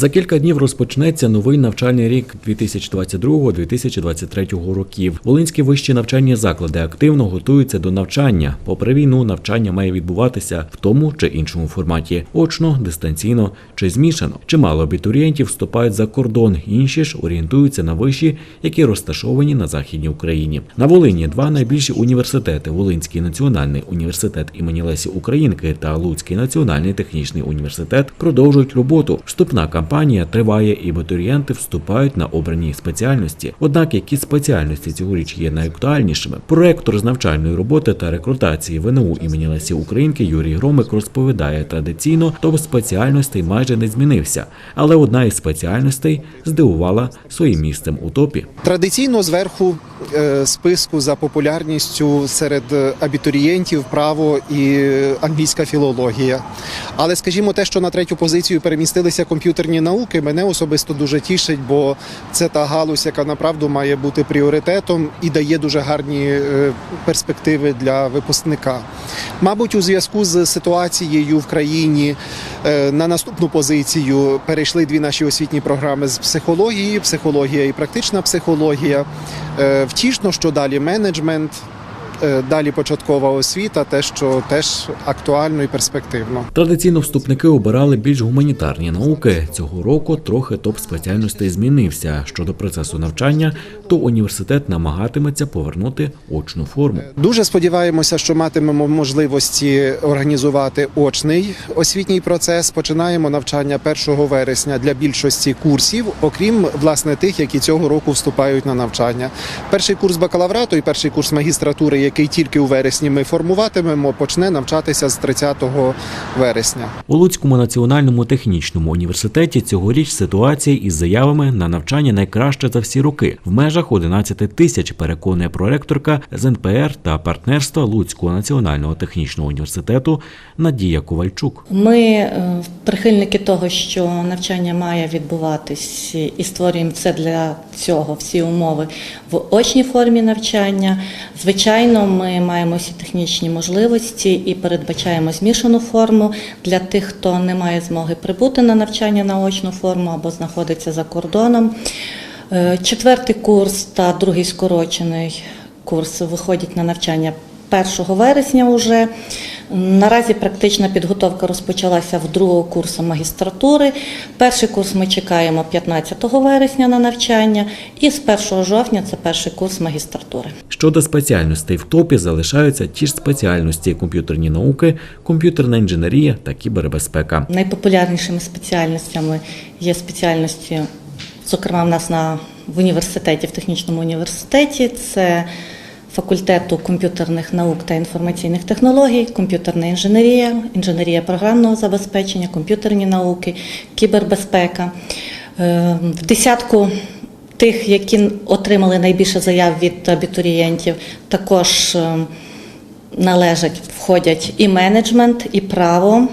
За кілька днів розпочнеться новий навчальний рік 2022-2023 років. Волинські вищі навчальні заклади активно готуються до навчання. Попри війну, навчання має відбуватися в тому чи іншому форматі: очно, дистанційно чи змішано. Чимало абітурієнтів вступають за кордон, інші ж орієнтуються на виші, які розташовані на західній Україні. На Волині два найбільші університети: Волинський національний університет імені Лесі Українки та Луцький національний технічний університет продовжують роботу. Вступна кампанія триває, і абітурієнти вступають на обрані спеціальності. Однак, які спеціальності цьогоріч є найактуальнішими? Проректор з навчальної роботи та рекрутації ВНУ імені Лесі Українки Юрій Громик розповідає традиційно, топ спеціальностей майже не змінився, але одна із спеціальностей здивувала своїм місцем у топі. Традиційно зверху е, списку за популярністю серед абітурієнтів право і англійська філологія. Але скажімо, те, що на третю позицію перемістилися комп'ютерні науки, мене особисто дуже тішить, бо це та галузь, яка направду має бути пріоритетом і дає дуже гарні е, перспективи для випускника. Мабуть, у зв'язку з ситуацією в країні е, на наступну позицію перейшли дві наші освітні програми з психології, психологія і практична психологія. Е, Втішно, що далі менеджмент, далі початкова освіта, те, що теж актуально і перспективно. Традиційно вступники обирали більш гуманітарні науки. Цього року трохи топ спеціальностей змінився. Щодо процесу навчання, то університет намагатиметься повернути очну форму. Дуже сподіваємося, що матимемо можливості організувати очний освітній процес. Починаємо навчання 1 вересня для більшості курсів, окрім власне тих, які цього року вступають на навчання. Перший курс бакалаврату і перший курс магістратури, який тільки у вересні ми формуватимемо, почне навчатися з 30 вересня. У Луцькому національному технічному університеті цьогоріч ситуація із заявами на навчання найкраще за всі роки в межах 11 тисяч. Переконує проректорка з НПР та партнерства Луцького національного технічного університету Надія Ковальчук. Ми е, прихильники того, що навчання має відбуватись, і створюємо все для цього, всі умови в очній формі навчання. Звичайно, ми маємо всі технічні можливості і передбачаємо змішану форму для тих, хто не має змоги прибути на навчання на очну форму або знаходиться за кордоном. Е, Четвертий курс та другий скорочений курс виходять на навчання 1 вересня вже. Наразі практична підготовка розпочалася в другого курсу магістратури. Перший курс ми чекаємо 15 вересня на навчання, і з 1 жовтня це перший курс магістратури. Щодо спеціальностей в топі залишаються ті ж спеціальності комп'ютерні науки, комп'ютерна інженерія та кібербезпека. Найпопулярнішими спеціальностями є спеціальності, зокрема, в нас на в університеті, в технічному університеті. Це факультету комп'ютерних наук та інформаційних технологій, комп'ютерна інженерія, інженерія програмного забезпечення, комп'ютерні науки, кібербезпека. Е, В десятку тих, які отримали найбільше заяв від абітурієнтів, також е, належать, входять і менеджмент, і право,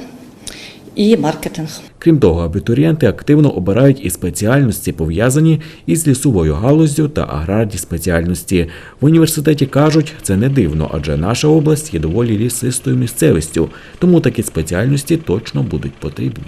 і маркетинг. Крім того, абітурієнти активно обирають і спеціальності, пов'язані із лісовою галуздю та аграрні спеціальності. В університеті кажуть, це не дивно, адже наша область є доволі лісистою місцевістю, тому такі спеціальності точно будуть потрібні.